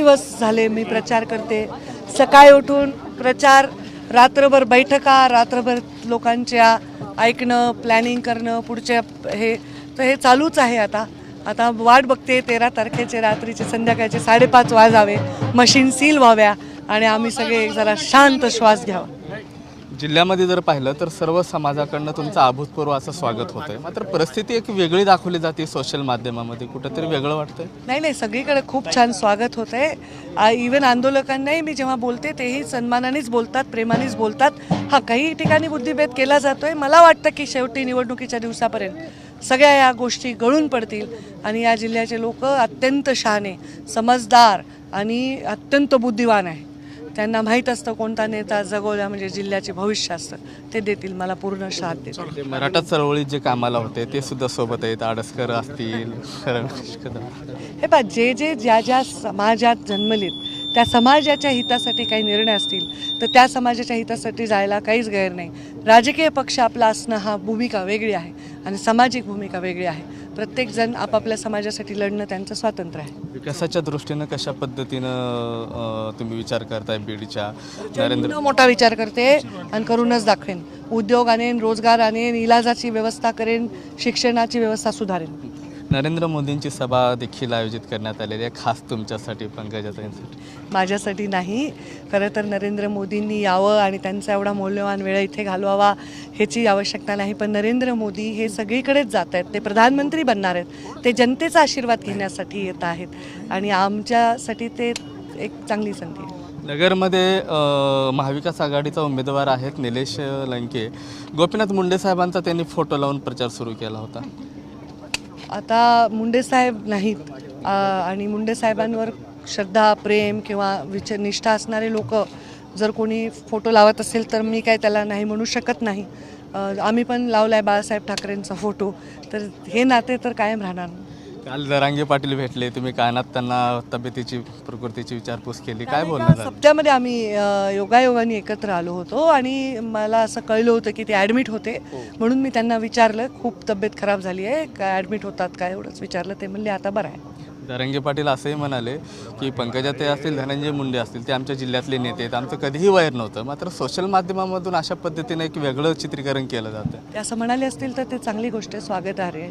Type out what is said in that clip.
दिवस झाले मी प्रचार करते. सकाळी उठून प्रचार रात्रभर बैठका रात्रभर लोकांच्या ऐकणं प्लॅनिंग करणं पुढच्या हे तर हे चालूच आहे आता. आता वाट बघते तेरा तारखेचे रात्रीचे संध्याकाळचे साडेपाच वाजावे. मशीन सील व्हाव्या आणि आम्ही सगळे जरा शांत श्वास घ्यावा. जिल्ह्यामध्ये जर पाहिलं तर सर्व समाजाकडनं तुमचं अभूतपूर्व असं स्वागत होतंय. मात्र परिस्थिती एक वेगळी दाखवली जाते सोशल माध्यमामध्ये. कुठंतरी वेगळं वाटतंय? नाही नाही सगळीकडे खूप छान स्वागत होत आहे इव्हन आंदोलकांनाही मी जेव्हा बोलते तेही सन्मानानेच बोलतात प्रेमानेच बोलतात. हा काही ठिकाणी बुद्धिभेद केला जातोय. मला वाटतं की शेवटी निवडणुकीच्या दिवसापर्यंत सगळ्या या गोष्टी गळून पडतील आणि या जिल्ह्याचे लोक अत्यंत शहाणे समजदार आणि अत्यंत बुद्धिवान आहे. त्यांना माहीत असतं कोणता नेता जगवला म्हणजे जिल्ह्याचे भविष्य असतं. ते देतील मला पूर्ण साथ देतील. ते मराठा चळवळीत जे कामाला होते ते सुद्धा सोबत आहेत. आडसकर असतील. हे पहा जे जे ज्या ज्या समाजात जन्मलेत त्या समाजाच्या हितासाठी काही निर्णय असतील तर त्या समाजाच्या हितासाठी जायला काहीच गैर नाही. राजकीय पक्ष आपला असणं हा भूमिका वेगळी आहे आणि सामाजिक भूमिका वेगळी आहे. प्रत्येकजण आपापल्या समाजासाठी लढणं त्यांचं स्वातंत्र्य आहे. विकासाच्या दृष्टीनं कशा पद्धतीनं तुम्ही विचार करताय बीडच्या? नरेंद्र न मोठा विचार करते आणि करूनच दाखवेन. उद्योग आणेन रोजगार आणेन इलाजाची व्यवस्था करेन शिक्षणाची व्यवस्था सुधारेन. नरेंद्र मोदींची सभा देखील आयोजित करण्यात आलेली आहे खास तुमच्यासाठी पंकजाताईंसाठी माझ्यासाठी नाही. खरं तर नरेंद्र मोदींनी यावं आणि त्यांचा एवढा मौल्यवान वेळ इथे घालवावा ह्याची आवश्यकता नाही. पण नरेंद्र मोदी हे सगळीकडेच जात आहेत. ते प्रधानमंत्री बनणार आहेत. ते जनतेचा आशीर्वाद घेण्यासाठी येत आहेत. आणि आमच्यासाठी ते एक चांगली संधी आहे. नगरमध्ये अ, महाविकास आघाडीचा उमेदवार आहेत निलेश लंके. गोपीनाथ मुंडे साहेबांचा त्यांनी फोटो लावून प्रचार सुरू केला होता. आता मुंडे साहेब नाहीत. आणि मुंडे साहेबांवर श्रद्धा प्रेम किंवा विच निष्ठा असणारे लोक जर कोणी फोटो लावत असेल तर मी काय त्याला नाही म्हणू शकत नाही. आम्ही पण लावला आहे बाळासाहेब ठाकरेंचा फोटो. तर हे नाते तर कायम राहणार. काल दरांगे पाटील भेटले तुम्ही कानात त्यांना तब्येतीची प्रकृतीची विचारपूस केली. काय बोलणं झालं? सप्त्यामध्ये आम्ही अ, योगायोगाने एकत्र आलो होतो आणि मला असं कळलं होतं की ते ॲडमिट होते. म्हणून मी त्यांना विचारलं खूप तब्येत खराब झाली आहे काय ॲडमिट होतात काय एवढंच विचारलं ते म्हणले आता बरं आहे. दरंगे पाटील असंही म्हणाले की पंकजाते असतील धनंजय मुंडे असतील ते आमच्या जिल्ह्यातले नेते आहेत. आमचं कधीही वैर नव्हतं. मात्र सोशल माध्यमामधून अशा पद्धतीने एक वेगळं चित्रीकरण केलं जातं. ते असं म्हणाले असतील तर ते चांगली गोष्ट आहे स्वागतार्ह आहे.